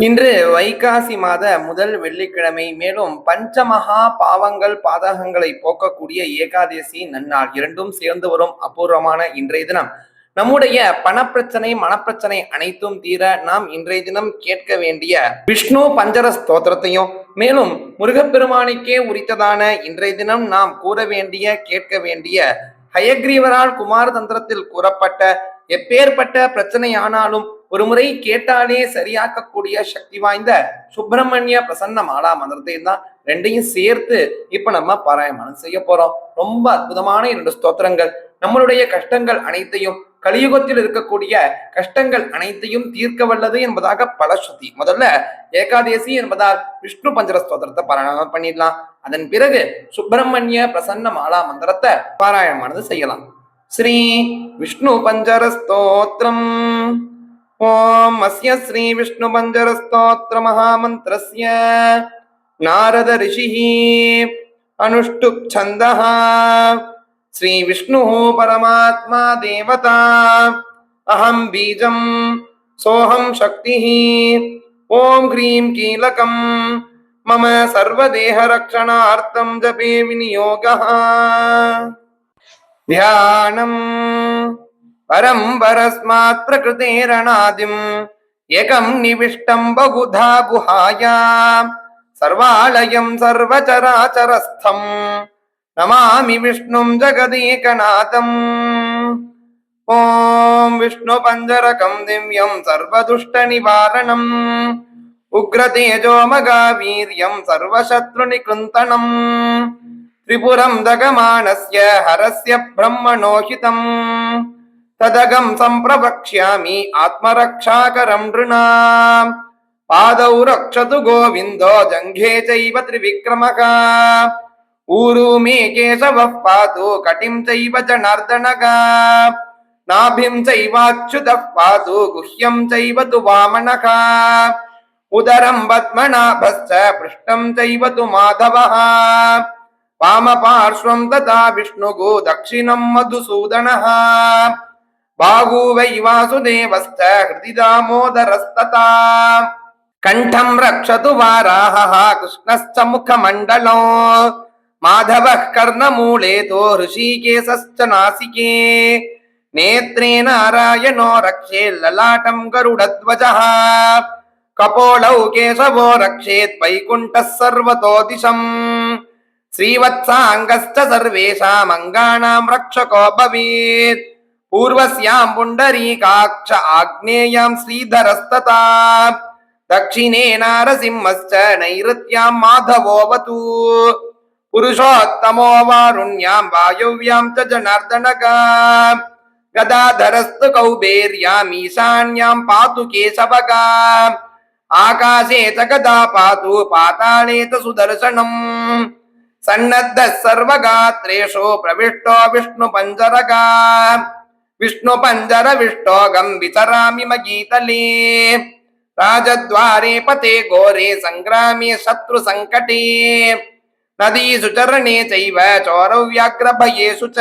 இன்று வைகாசி மாத முதல் வெள்ளிக்கிழமை மேலும் பஞ்சமகா பாவங்கள் பாதகங்களை போக்கக்கூடிய ஏகாதசி நன்னாள் இரண்டும் சேர்ந்து வரும் அபூர்வமான இன்றைய தினம். நம்முடைய பணப்பிரச்சனை மனப்பிரச்சனை அனைத்தும் தீர நாம் இன்றைய தினம் கேட்க வேண்டிய விஷ்ணு பஞ்சர ஸ்தோத்திரத்தையும் மேலும் முருகப்பெருமானுக்கே உரித்ததான இன்றைய தினம் நாம் கூற வேண்டிய கேட்க வேண்டிய ஹயக்ரீவரால் குமார தந்திரத்தில் கூறப்பட்ட எப்பேற்பட்ட பிரச்சனையானாலும் ஒரு முறை கேட்டாலே சரியாக்கக்கூடிய சக்தி வாய்ந்த சுப்பிரமணிய பிரசன்ன மாலா மந்திரத்தையும் தான் ரெண்டையும் சேர்த்து இப்ப நம்ம பாராயணம் செய்ய போறோம். ரொம்ப அற்புதமான இரண்டு ஸ்தோத்திரங்கள். நம்மளுடைய கஷ்டங்கள் அனைத்தையும் கலியுகத்தில் இருக்கக்கூடிய கஷ்டங்கள் அனைத்தையும் தீர்க்க வல்லது என்பதாக பல ஸ்ருதி முதல்ல ஏகாதேசி என்பதால் விஷ்ணு பஞ்சர ஸ்தோத்திரத்தை பாராயணம் பண்ணிடலாம். அதன் பிறகு சுப்பிரமணிய பிரசன்ன மாலா மந்திரத்தை பாராயணமானது செய்யலாம். ஸ்ரீ விஷ்ணு பஞ்சர ஸ்தோத்திரம். ॐ अस्य ऋषि नारदऋषिः अनुष्टुप् श्री विष्णु परमात्मा देवता। अहम बीजं सोहम शक्ति। ॐ ह्रीं कीलकं। मम सर्वदेहरक्षणार्थं जपे विनियोगः। ध्यानम्। పరం పరస్మాత్ ప్రకృతిరణాదిం ఏకం నివిష్టం బహుధా గుహాయా సర్వాలయం సర్వచరాచరస్థం నమామి విష్ణుం జగదీకనాథం ఓం విష్ణు పంజరకం దివ్యం సర్వదుష్ట నివారణం ఉగ్రతేజోమగా వీర్యం సర్వశత్రుని కృంతనం త్రిపురం దగమానస్య హరస్య బ్రహ్మణోహితం తదగం సంప్రవక్ష్యామి ఆత్మరక్షాకరం నృణాం. పాదౌ రక్షతు గోవిందో జంఘే చైవ త్రివిక్రమక. ఊరు మే కేశవ పాతు కటిం చైవ జనార్దనక. నాభిం చైవాచ్యుత పాతు గుహ్యం చైవ తు వామనక ఉదరం పద్మనాభశ్చ పృష్టం చైవ తు మాధవ వామ పార్శ్వం తథా విష్ణుగు దక్షిణం మధుసూదన. वै वासुदेवश्च हृदि दामोदरस्तथा कण्ठं रक्षतु वाराहः कृष्णश्च मुखमण्डलो माधवः कर्णमूले तो ऋषिकेशश्च नासिके नेत्रे नारायणो रक्षे ललाटं गरुडध्वजः कपोलौ केशवो रक्षेत् वैकुण्ठः सर्वतो दिशम् श्रीवत्साङ्गश्च सर्वेषामङ्गानां रक्षको भवेत् पूर्वस्यां पुण्डरीकाक्ष आग्नेयां श्रीधरस्तथा दक्षिणे नारसिंहश्च नैऋत्यां माधवोऽवतु पुरुषोत्तमो वारुण्यां वायव्यां च जनार्दनः गदाधरस्तु कौबेर्याम् ईशान्यां पातु केशवः आकाशे च गदा पातु पाताले च सुदर्शनम् सन्नद्धः सर्वगात्रेषु प्रविष्टो विष्णुपञ्जरः विष्णुपञ्जरविष्टोगम् विचरामि मगीतले राजद्वारे पते घोरे सङ्ग्रामे शत्रुसङ्कटे। नदीषु चरणे चैव चोरव्याघ्रभयेषु च।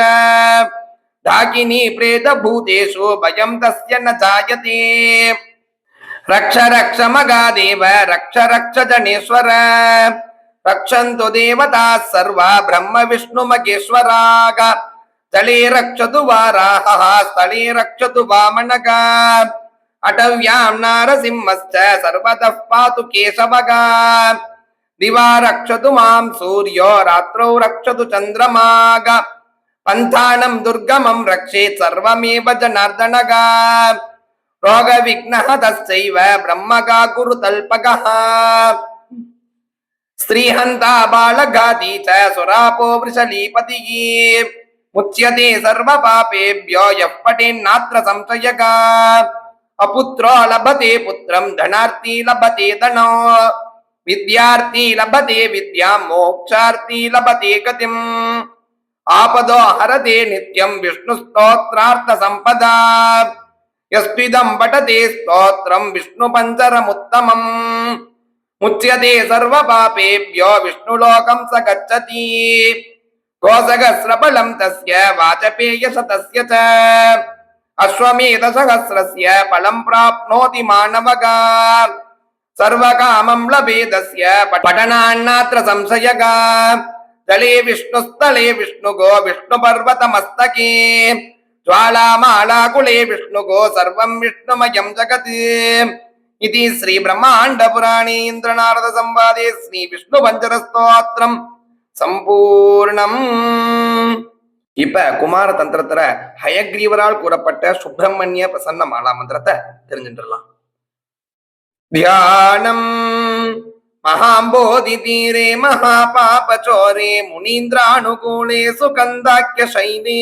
डाकिनी प्रेतभूतेषु भयं तस्य न जायते। रक्ष रक्ष मगादेव रक्ष रक्ष जनेश्वर। रक्षन्तु देवताः सर्वा ಸ್ಥಳೀರಕ್ಷತು ವಾರಾಹ ಸ್ಥಳೀರಕ್ಷತು ವಾಮನಕ ಅಟವ್ಯಾಂ ನಾರಸಿಂಹಶ್ಚ ಸರ್ವತಃ ಪಾತು ಕೇಶವಗ ದಿವಾ ರಕ್ಷತು ಮಾಂ ಸೂರ್ಯೋ ರಾತ್ರೌ ರಕ್ಷತು ಚಂದ್ರಮಾಗ ಪಂಥಾನಂ ದುರ್ಗಮಂ ರಕ್ಷೇತ್ ಸರ್ವಮೇವ ಜನಾರ್ದನಗ ರೋಗ ವಿಘ್ನ ತಸ್ಸೈವ ಬ್ರಹ್ಮಗ ಗುರು ತಲ್ಪಗಃ ಸ್ತ್ರೀಹಂತ ಬಾಳಗಾದಿ ಚ ಸುರಾಪೋ ವೃಷಲೀಪತಿಗೀ ముచ్యతే సర్వ పాపేభ్యో యప్పటిన్నాత్ర సంశయక. అపుత్రో లభతే పుత్రం ధనార్థి లభతే ధనో. విద్యార్థి లభతే విద్యా మోక్షార్థి లభతే గతిం. ఆపదో హరతే నిత్యం విష్ణు స్తోత్రార్థ సంపద. యస్మిదం పఠతే స్తోత్రం విష్ణు పంచరముత్తమం ముచ్యతే సర్వ పాపేభ్యో విష్ణులోకం స గచ్చతి. स गच्छति गोसहस्रबलं तस्य वाजपेयशतस्य च अश्वमेधसहस्रस्य फलं प्राप्नोति मानवः सर्वकामं लभेदस्य पठनान्नात्र संशयः जले विष्णुस्थले विष्णुगो विष्णुपर्वतमस्तके ज्वालामालाकुले विष्णुगो सर्वं विष्णुमयं जगत् इति श्रीब्रह्माण्डपुराणे इन्द्रनारदसंवादे श्रीविष्णुपञ्चरस्तोत्रम् சம்பூர்ணம். இப்ப குமார தந்திரத்துல ஹயக்ரீவரால் கூறப்பட்ட சுப்பிரமணிய பிரசன்ன மாலா மந்திரத்தை தெரிஞ்சுட்டுலாம் தியானம். மகாம்போதி தீரே மகாபாபச்சோரே முனீந்திரானுகூலே சுகந்தாக்கிய சைனே.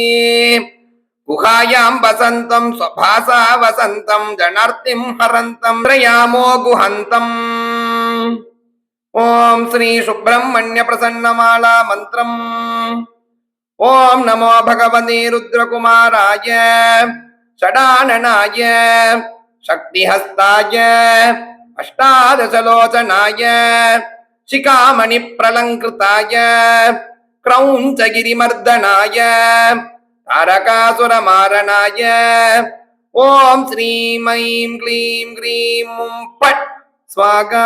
குகாயாம் வசந்தம் ஸ்வபாசா வசந்தம் ஜனார்த்திம் ஹரந்தம் பிரயாமோ குஹந்தம். ஓம் ஸ்ரீ சுப்பிரமணிய பிரசன்னமாலா மந்திரம். ஓம் நமோ பகவதே ருத்ரகுமாராய ஷடானனாய சக்திஹஸ்தாய அஷ்டாதசலோச்சனாய சிகாமணி பிரலங்கிருத்தாய கிரௌஞ்சகிரிமர்தனாய தாரகாசுரமாரணாய ஓம் ஸ்ரீம் ஐம் க்ளீம் க்ரீம் பட். ஸ்வாகா.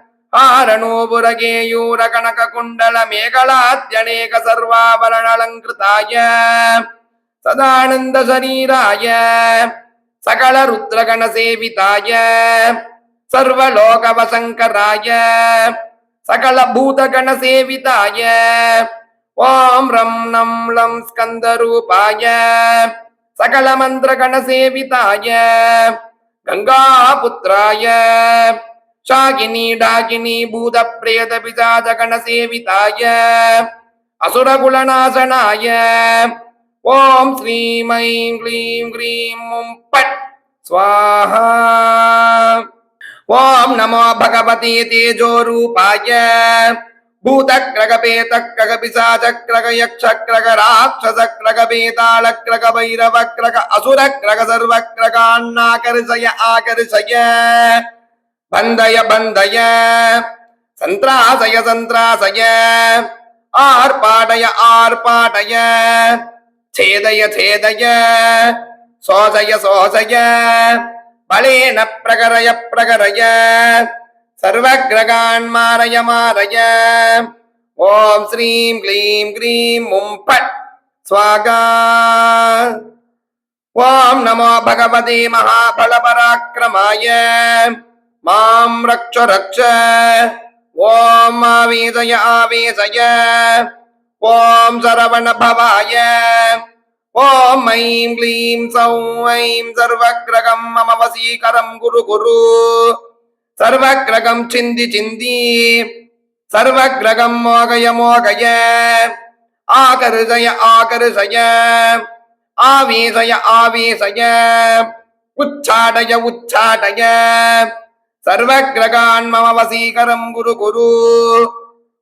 ஆரணூபுரகேயூர கனக குண்டல மேகலாத்யநேக சர்வாபரணலங்கிருதாய சதானந்த சரீராய சகல ருத்ரகண சேவிதாய சர்வலோகவசங்கராய. சகல பூதகண சேவிதாய ஓம் ரம் நம் லம் ஸ்கந்தரூபாய. சகல மந்திரகண சேவிதாய கங்கா புத்திராய ಶಾಕಿನಿ ಡಾಕಿನಿ ಭೂತ ಪ್ರೇತ ಪಿಶಾಚಗಣ ಸೇವಿತಾಯ ಅಸುರಕುಲನಾಶನಾಯ ಓಂ ಶ್ರೀಂ ಐಂ ಕ್ಲೀಂ ಕ್ರೀಂ ಮುಂ ಪಟ್ ಸ್ವಾಹ ಓಂ ನಮೋ ಭಗವತಿ ತೇಜೋ ರೂಪಾಯ ಭೂತ ಕ್ರಗ ಪೇತ ಕ್ರಗ ಪಿಶಾಚ ಕ್ರಗ ಯಕ್ಷ ಕ್ರಗ ರಾಕ್ಷಸ ಕ್ರಗ ಬೇತಾಳ ಕ್ರಗ ಭೈರವ ಕ್ರಗ ಅಸುರ ಕ್ರಗ ಸರ್ವ ಕ್ರಗಾನ್ನಾಕರ್ಷಯ ಆಕರ್ಷಯ பந்தய பந்தய சந்திராசய சந்திராசய ஆர்ப்பாடய ஆர்ப்பாடய சேதய சேதய சோதய சோதய பலேன பிரகரய பிரகரய சர்வகிரகான் மாறய மாறய ஓம் ஸ்ரீம் க்ளீம் க்ரீம் மும் பட் ஸ்வாகா. ஓம் நமோ பகவதி மகாபல பராக்கிரமாய மாம் ரக்ஷ ரக்ஷ ஓம் ஆவீசய ஆவீசய ஓம் சரவண பவாய ஓம் ஐம் க்ளீம் சௌம் ஐம் சர்வக்ரகம் மம வசீகரம் குரு குரு சர்வக்ரகம் சிந்தி சிந்தி சர்வக்ரகம் மோகய மோகய ஆகருதய ஆகருசய ஆவேசய ஆவேசய உச்சாடய உச்சாடய సర్వగ్రగాన్మమవసీకరం గురు గురు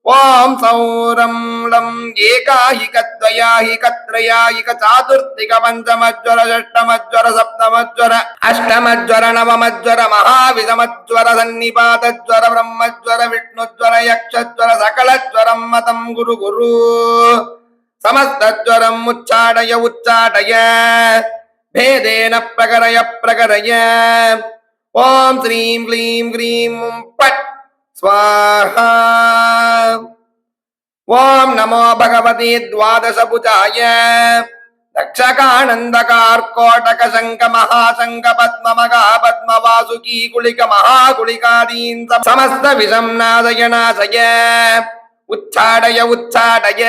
ఓం సౌరం లం ఏకాహికద్వయాహికత్రయాహిక చాతుర్థిక పంచమజ్వర షష్టమజ్వర సప్తమజ్వర అష్టమజ్వర నవమజ్వర మహావిధమజ్వర సన్నిపాతజ్వర బ్రహ్మజ్వర విష్ణుజ్వర యక్షజ్వర సకలజ్వరం మతం గురు గురు సమస్తజ్వరం ఉచ్చాటయ ఉచ్చాటయ భేదేన ప్రకరయ ప్రకరయ ఓం శ్రీం క్లీం హ్రీం పట్ స్వాహ. ఓం నమో భగవతి ద్వాదశభుజాయ. దక్షకానందకార్కోటక శంఖ మహాశంఖ పద్మ మగా పద్మ వాసుకీ కుళిక మహాకుళికాదీన్ సమస్త విషం నాదయ నాశయ ఉచ్చాడయ ఉచ్చాడయ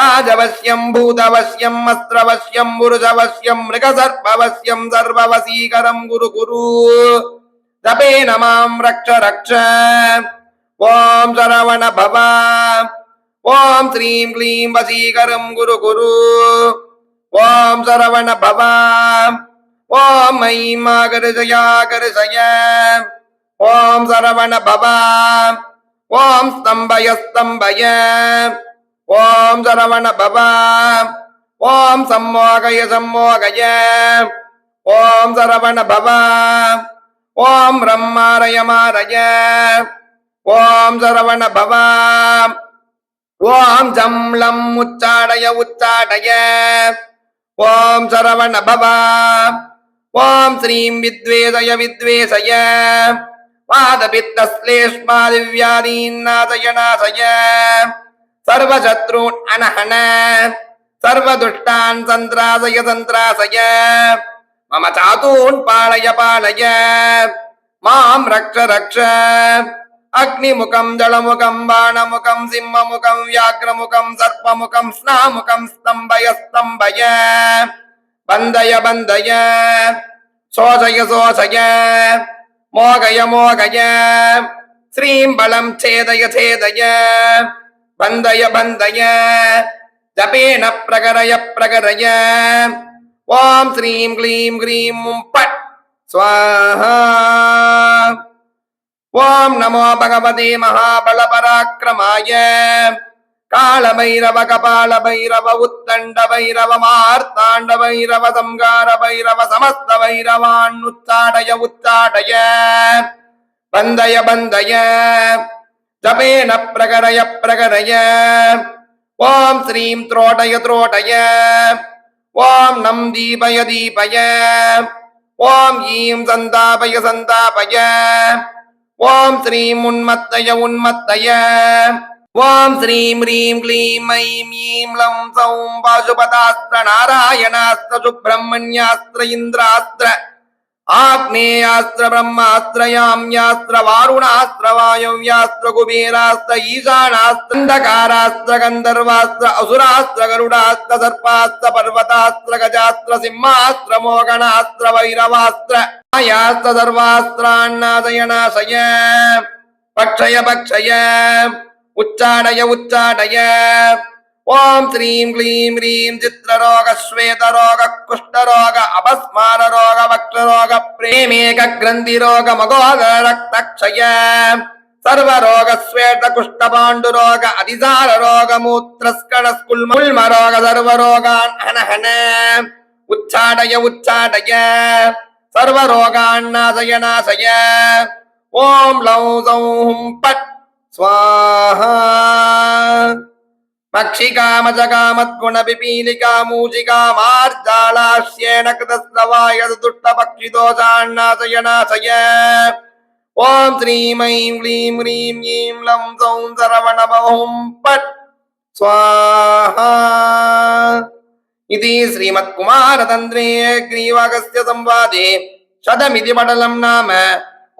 ராஜவசியம் பூதவசியம் அஸ்திரவசியம் புருஷவசியம் மிருகசர்பவசியம் சர்வவசீகரம் குரு குரு. ஜபே நமாம் ரக்ஷ ரக்ஷ. ஓம் சரவண பவா. ஓம் ஸ்ரீம் க்ளீம் வசீகரம் குரு குரு. ஓம் சரவண பவா. ஓம் ஐமா கருசயா கருசய. ஓம் சரவண பவா. ஓம் ஸ்தம்பய ஸ்தம்பய. ஓம் சரவண பவ ஓம் சம்மோகய சம்மோகய. ஓம் சரவண பவ ஓம் ரம்மாரய மாரய. ஓம் சரவண பவ ஓம் ஜம்லம் உச்சாடய உச்சாடய. ஓம் சரவண பவ ஓம் ஸ்ரீம் வித்வேசய. வித்வேசய வாதபித்தஸ்லேஷ்மாதிவ்யாதீன்னாசய நாசய. சர்வசத்ரூன் அனஹன. சர்வதுஷ்டான் சந்திராசய சந்திராசய. மம சாதூன் பாலய பாலய. மாம் ரக்ஷ ரக்ஷ. அக்னிமுகம் ஜலமுகம் பாணமுகம் சிம்மமுகம் வியாக்ரமுகம் சர்ப்பமுகம் ஸ்நாமுகம் ஸ்தம்பய ஸ்தம்பய. பந்தய பந்தய. சோசய சோசய. மோகய மோகய. ஸ்ரீம் பலம் சேதய சேதய. பந்தய பந்தய. ஜபேன பிரகரய பிரகரய. ஓம் ஸ்ரீம் க்ளீம் க்ரீம் பட். ஸ்வாஹா. ஓம் நமோ பகவதே மகாபல பராக்கிரமாய காலபைரவ கபால பைரவ உத்தண்ட பைரவ மார்த்தாண்ட பைரவ சம்கார பைரவ சமஸ்த பைரவான் உத்தாடய உத்தாடய பந்தய பந்தய. ஜபேன பிரகரய பிரகரய. ஓம் ஸ்ரீம் த்ரோடய த்ரோடய. ஓம் நம் தீபய தீபய. ஓம் ஈம் சந்தாபய சந்தாபய. ஓம் ஸ்ரீம் உன்மத்தய உன்மத்தய. ஓம் ஸ்ரீம் ரீம் க்ளீம் ஐம் ஈம் லம் சௌம் பாசுபதாஸ்திர நாராயணாஸ்திர சுப்பிரமணியாஸ்திர இந்திராஸ்திர. ఆగ్నేయాస్త్ర బ్రహ్మాస్త్రయామ్యాస్త్ర వారుణాస్త్ర వాయువ్యాస్త్ర కుబేరాస్త్ర ఈశానాస్త్ర అంధకారాస్త్ర గంధర్వాస్త్ర అసురాస్త్ర గరుడాస్త్ర సర్పాస్త్ర పర్వతాస్త్ర గజాస్త్ర సింహాస్త్ర మోగణాస్త్ర వైరవాస్త్ర మాయాస్త్ర సర్వాస్త్రాన్నాదయనాశయ పక్షయ పక్షయ ఉచ్చాడయ ఉచ్చాడయ ஓம் ஸ்ரீம் க்ளீம் ரீம் சித்திரரோக ஸ்வேதரோக குஷ்டரோக அபஸ்மாரரோக வக்ரரோக பிரேமேக கிரந்தி ரோக மகோக ரக்தக்ஷய சர்வரோக ஸ்வேத குஷ்டபாண்டுரோக அதிசார ரோக மூத்திரஸ்கட ஸ்குல்மரோக சர்வரோகான் அனஹன உச்சாடய உச்சாடய. சர்வரோகான் நாசய நாசய. ஓம் லௌ சௌ பட். ஸ்வாஹா. பக்ஷிகாமஜகாமத்குணபிபீலிகாமூஜிகாமார்ஜாலாஸ்யேன கிருதஸ்தவாய துஷ்டபக்ஷிதோஷாண்ணாசயநாசய ஓம் ஸ்ரீம் ஐம் க்ளீம் க்ரீம் ஈம் லம் சௌம் சரவணபவம் பட் ஸ்வாஹா இது ஸ்ரீமத்குமாரதந்திரே கிரீவாகஸ்ய சம்வாதே சதமிதி படலம் நாம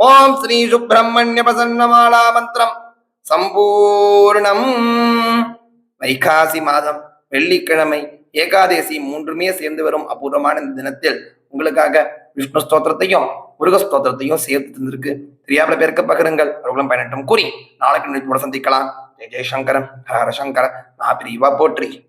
ஓம் ஸ்ரீ சுப்பிரமணிய பிரசன்னமாலா மந்திரம் சம்பூர்ணம் வைகாசி மாதம் வெள்ளிக்கிழமை ஏகாதேசி மூன்றுமே சேர்ந்து வரும் அபூர்வமான இந்த தினத்தில் உங்களுக்காக விஷ்ணு ஸ்தோத்திரத்தையும் முருக ஸ்தோத்திரத்தையும் சேர்த்து தந்திருக்கு. தெரியாத பேருக்கு பகிருங்கள். அவர்களும் பயனட்டும் கூறி நாளைக்கு நினைத்து சந்திக்கலாம். ஜெய ஜெயசங்கரன் ஹர சங்கர நான் பிரிவா போற்றி.